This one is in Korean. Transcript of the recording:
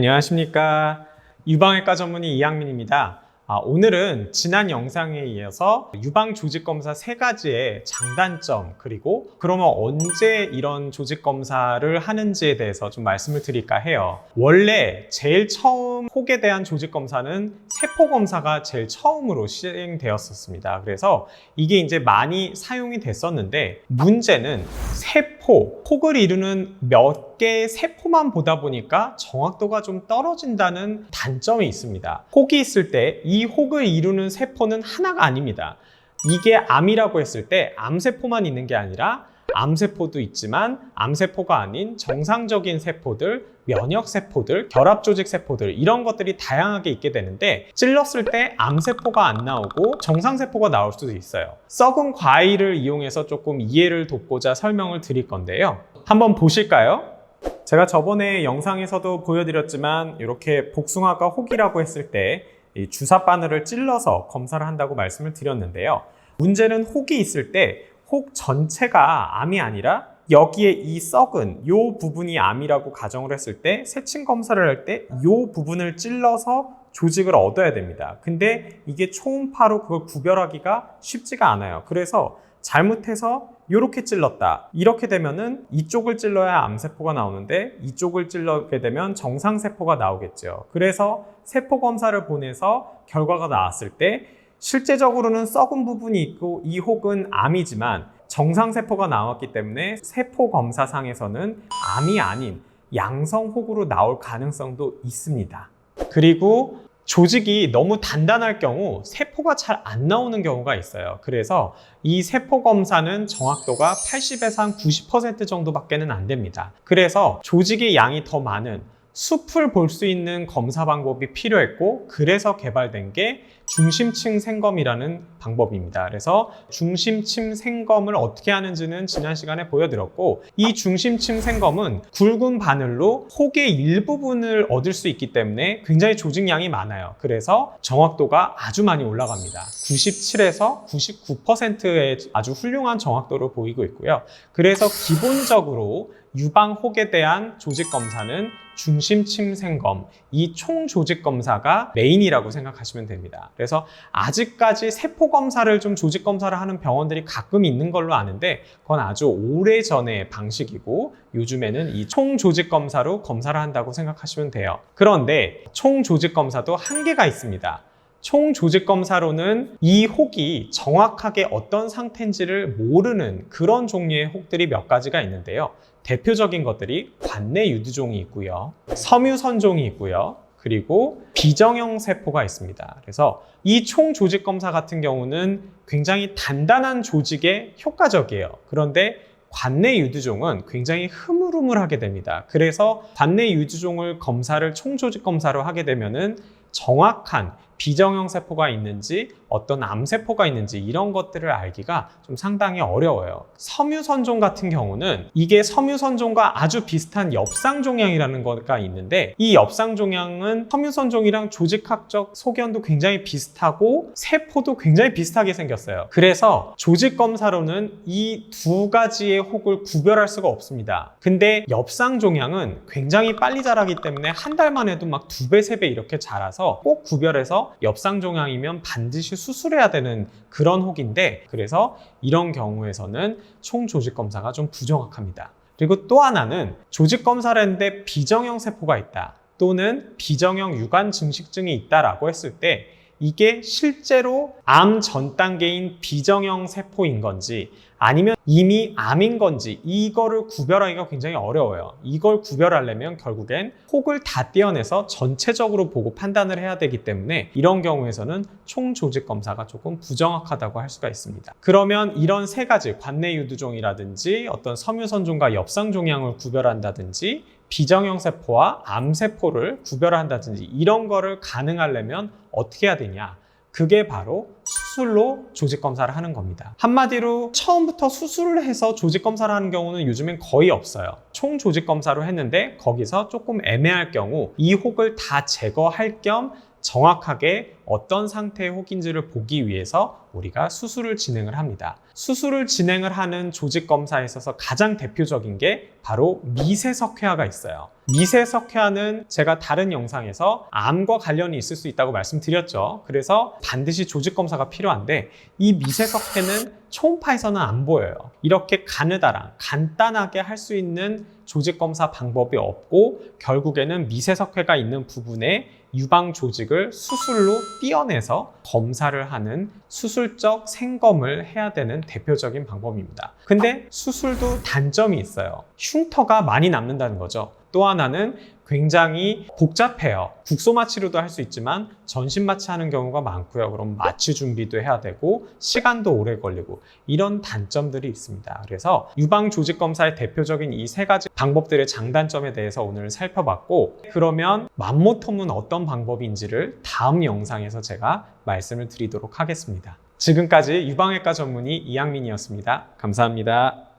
안녕하십니까. 유방외과 전문의 이양민입니다. 아, 오늘은 지난 영상에 이어서 유방 조직 검사 세 가지의 장단점 그리고 그러면 언제 이런 조직 검사를 하는지에 대해서 좀 말씀을 드릴까 해요. 원래 제일 처음 혹에 대한 조직 검사는 세포 검사가 제일 처음으로 시행되었었습니다. 그래서 이게 이제 많이 사용이 됐었는데 문제는 세포, 혹을 이루는 몇 개의 세포만 보다 보니까 정확도가 좀 떨어진다는 단점이 있습니다. 혹이 있을 때이 혹을 이루는 세포는 하나가 아닙니다. 이게 암이라고 했을 때 암세포만 있는 게 아니라 암세포도 있지만 암세포가 아닌 정상적인 세포들, 면역세포들, 결합조직 세포들 이런 것들이 다양하게 있게 되는데 찔렀을 때 암세포가 안 나오고 정상세포가 나올 수도 있어요. 썩은 과일을 이용해서 조금 이해를 돕고자 설명을 드릴 건데요. 한번 보실까요? 제가 저번에 영상에서도 보여드렸지만 이렇게 복숭아가 혹이라고 했을 때이 주사 바늘을 찔러서 검사를 한다고 말씀을 드렸는데요. 문제는 혹이 있을 때 혹 전체가 암이 아니라 여기에 이 썩은 요 부분이 암이라고 가정을 했을 때 세친 검사를 할 때 요 부분을 찔러서 조직을 얻어야 됩니다. 근데 이게 초음파로 그걸 구별하기가 쉽지가 않아요. 그래서 잘못해서 이렇게 찔렀다. 이렇게 되면은 이쪽을 찔러야 암세포가 나오는데 이쪽을 찔러게 되면 정상세포가 나오겠죠. 그래서 세포 검사를 보내서 결과가 나왔을 때 실제적으로는 썩은 부분이 있고 이 혹은 암이지만 정상세포가 나왔기 때문에 세포 검사상에서는 암이 아닌 양성 혹으로 나올 가능성도 있습니다. 그리고 조직이 너무 단단할 경우 세포가 잘 안 나오는 경우가 있어요. 그래서 이 세포 검사는 정확도가 80에서 한 90% 정도밖에는 안 됩니다. 그래서 조직의 양이 더 많은 숲을 볼 수 있는 검사 방법이 필요했고 그래서 개발된 게 중심층 생검이라는 방법입니다. 그래서 중심층 생검을 어떻게 하는지는 지난 시간에 보여드렸고 이 중심층 생검은 굵은 바늘로 혹의 일부분을 얻을 수 있기 때문에 굉장히 조직량이 많아요. 그래서 정확도가 아주 많이 올라갑니다. 97에서 99%의 아주 훌륭한 정확도를 보이고 있고요. 그래서 기본적으로 유방 혹에 대한 조직 검사는 중심침 생검, 이 총 조직 검사가 메인이라고 생각하시면 됩니다. 그래서 아직까지 세포 검사를 좀 조직 검사를 하는 병원들이 가끔 있는 걸로 아는데 그건 아주 오래 전의 방식이고 요즘에는 이 총 조직 검사로 검사를 한다고 생각하시면 돼요. 그런데 총 조직 검사도 한계가 있습니다. 총 조직 검사로는 이 혹이 정확하게 어떤 상태인지를 모르는 그런 종류의 혹들이 몇 가지가 있는데요. 대표적인 것들이 관내 유두종이 있고요. 섬유선종이 있고요. 그리고 비정형 세포가 있습니다. 그래서 이 총 조직 검사 같은 경우는 굉장히 단단한 조직에 효과적이에요. 그런데 관내 유두종은 굉장히 흐물흐물하게 됩니다. 그래서 관내 유두종을 검사를 총조직 검사로 하게 되면은 정확한 비정형 세포가 있는지 어떤 암세포가 있는지 이런 것들을 알기가 좀 상당히 어려워요. 섬유선종 같은 경우는 이게 섬유선종과 아주 비슷한 엽상종양이라는 거가 있는데 이 엽상종양은 섬유선종이랑 조직학적 소견도 굉장히 비슷하고 세포도 굉장히 비슷하게 생겼어요. 그래서 조직 검사로는 이 두 가지의 혹을 구별할 수가 없습니다. 근데 엽상종양은 굉장히 빨리 자라기 때문에 한 달만 해도 막 두 배, 세 배 이렇게 자라서 꼭 구별해서 엽상종양이면 반드시 수술해야 되는 그런 혹인데 그래서 이런 경우에서는 총조직 검사가 좀 부정확합니다. 그리고 또 하나는 조직 검사를 했는데 비정형 세포가 있다 또는 비정형 유관 증식증이 있다라고 했을 때 이게 실제로 암 전 단계인 비정형 세포인 건지 아니면 이미 암인 건지 이거를 구별하기가 굉장히 어려워요. 이걸 구별하려면 결국엔 혹을 다 떼어내서 전체적으로 보고 판단을 해야 되기 때문에 이런 경우에서는 총 조직 검사가 조금 부정확하다고 할 수가 있습니다. 그러면 이런 세 가지 관내 유두종이라든지 어떤 섬유선종과 엽상종양을 구별한다든지 비정형 세포와 암 세포를 구별한다든지 이런 거를 가능하려면 어떻게 해야 되냐? 그게 바로 수술로 조직 검사를 하는 겁니다. 한마디로 처음부터 수술을 해서 조직 검사를 하는 경우는 요즘엔 거의 없어요. 총 조직 검사로 했는데 거기서 조금 애매할 경우 이 혹을 다 제거할 겸 정확하게 어떤 상태의 혹인지를 보기 위해서 우리가 수술을 진행을 합니다. 수술을 진행을 하는 조직 검사에 있어서 가장 대표적인 게 바로 미세석회화가 있어요. 미세석회화는 제가 다른 영상에서 암과 관련이 있을 수 있다고 말씀드렸죠. 그래서 반드시 조직 검사가 필요한데 이 미세석회는 초음파에서는 안 보여요. 이렇게 가느다란 간단하게 할 수 있는 조직 검사 방법이 없고 결국에는 미세석회가 있는 부분에 유방 조직을 수술로 띄어내서 검사를 하는 수술적 생검을 해야 되는 대표적인 방법입니다. 근데 수술도 단점이 있어요. 흉터가 많이 남는다는 거죠. 또 하나는 굉장히 복잡해요. 국소마 치료도 할 수 있지만 전신 마취 하는 경우가 많고요. 그럼 마취 준비도 해야 되고 시간도 오래 걸리고 이런 단점들이 있습니다. 그래서 유방 조직 검사의 대표적인 이 세 가지 방법들의 장단점에 대해서 오늘 살펴봤고 그러면 맘모톰은 어떤 방법인지를 다음 영상에서 제가 말씀을 드리도록 하겠습니다. 지금까지 유방외과 전문의 이양민이었습니다. 감사합니다.